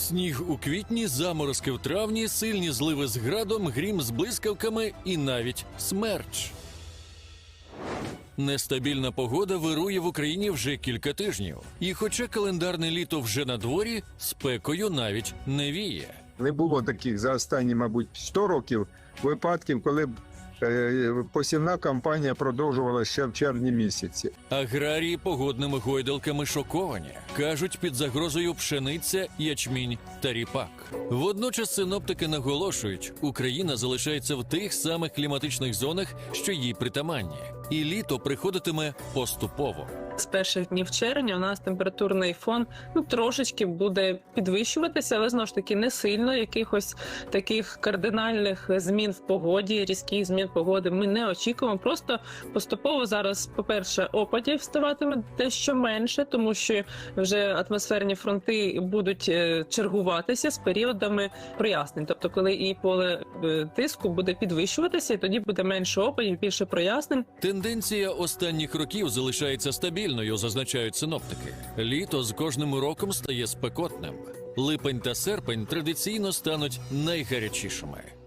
Сніг у квітні, заморозки в травні, сильні зливи з градом, грім з блискавками і навіть смерч. Нестабільна погода вирує в Україні вже кілька тижнів. І хоча календарне літо вже на дворі, спекою навіть не віє. Не було таких за останні, мабуть, 100 років випадків, коли б посівна кампанія продовжувалася ще в червні місяці. Аграрії погодними гойдалками шоковані. Кажуть, під загрозою пшениця, ячмінь та ріпак. Водночас синоптики наголошують, Україна залишається в тих самих кліматичних зонах, що їй притаманні, і літо приходитиме поступово. З перших днів червня у нас температурний фон ну трошечки буде підвищуватися, але знову ж таки не сильно. Якихось таких кардинальних змін в погоді, різких змін погоди ми не очікуємо. Просто поступово зараз, по-перше, опадів ставатиме дещо менше, тому що вже атмосферні фронти будуть е, чергуватися з періодами прояснень. Тобто, коли і поле е, тиску буде підвищуватися, і тоді буде менше опадів, більше прояснень. Тенденція останніх років залишається стабільною, зазначають синоптики. Літо з кожним роком стає спекотним. Липень та серпень традиційно стануть найгарячішими.